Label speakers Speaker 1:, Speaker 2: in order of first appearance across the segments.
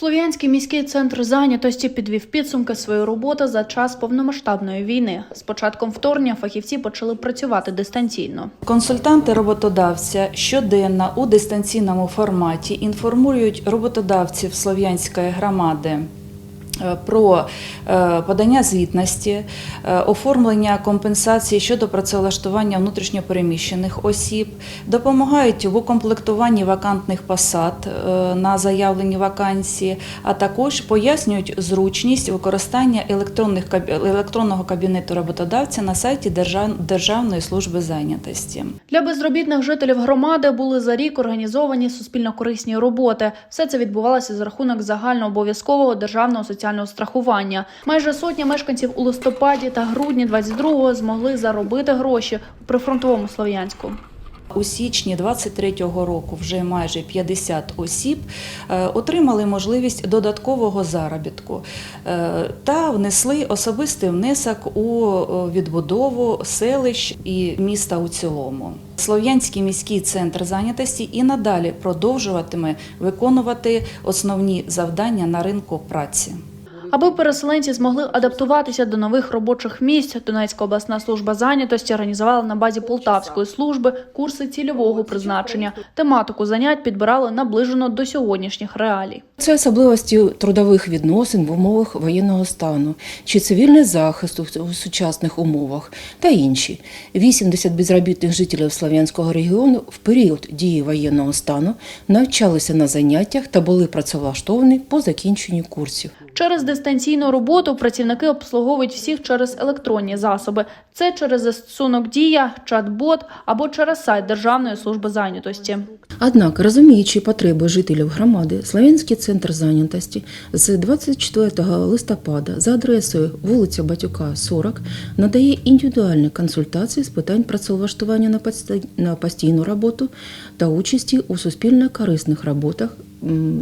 Speaker 1: Слов'янський міський центр зайнятості підвів підсумки своєї роботи за час повномасштабної війни. З початком вторгнення фахівці почали працювати дистанційно.
Speaker 2: Консультанти роботодавця щоденно у дистанційному форматі інформують роботодавців Слов'янської громади. Е, Про е, подання звітності, е, оформлення компенсації щодо працевлаштування внутрішньопереміщених осіб, допомагають в укомплектуванні вакантних посад на заявлені вакансії, а також пояснюють зручність використання електронних електронного кабінету роботодавця на сайті Держав- Державної служби зайнятості.
Speaker 1: Для безробітних жителів громади були за рік організовані суспільно-корисні роботи. Все це відбувалося за рахунок загальнообов'язкового державного соціального страхування. Майже сотня мешканців у листопаді та грудні 22-го змогли заробити гроші у прифронтовому Слов'янську.
Speaker 2: У січні 23-го року вже майже 50 осіб е, отримали можливість додаткового заробітку е, та внесли особистий внесок у е, відбудову селищ і міста у цілому. Слов'янський міський центр зайнятості і надалі продовжуватиме виконувати основні завдання на ринку праці.
Speaker 1: Аби переселенці змогли адаптуватися до нових робочих місць, Донецька обласна служба зайнятості організувала на базі Полтавської служби курси цільового призначення. Тематику занять підбирали наближено до сьогоднішніх реалій.
Speaker 3: Це особливості трудових відносин в умовах воєнного стану чи цивільний захист у- сучасних умовах та інші. 80 безробітних жителів Слов'янського регіону в період дії воєнного стану навчалися на заняттях та були працевлаштовані по закінченню курсів.
Speaker 1: Через дистанційну роботу працівники обслуговують всіх через електронні засоби. Це через застосунок Дія, чат-бот або через сайт Державної служби зайнятості.
Speaker 3: Однак, розуміючи потреби жителів громади, Слов'янський центр зайнятості з 24 листопада за адресою вулиця Батюка, 40 надає індивідуальні консультації з питань працевлаштування на постійну роботу та участі у суспільно-корисних роботах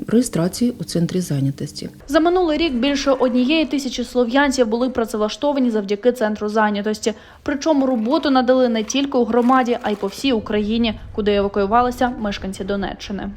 Speaker 3: реєстрації у центрі зайнятості.
Speaker 1: За минулий рік більше однієї тисячі слов'янців були працевлаштовані завдяки центру зайнятості. Причому роботу надали не тільки у громаді, а й по всій Україні, куди евакуювалися мешканці Донеччини.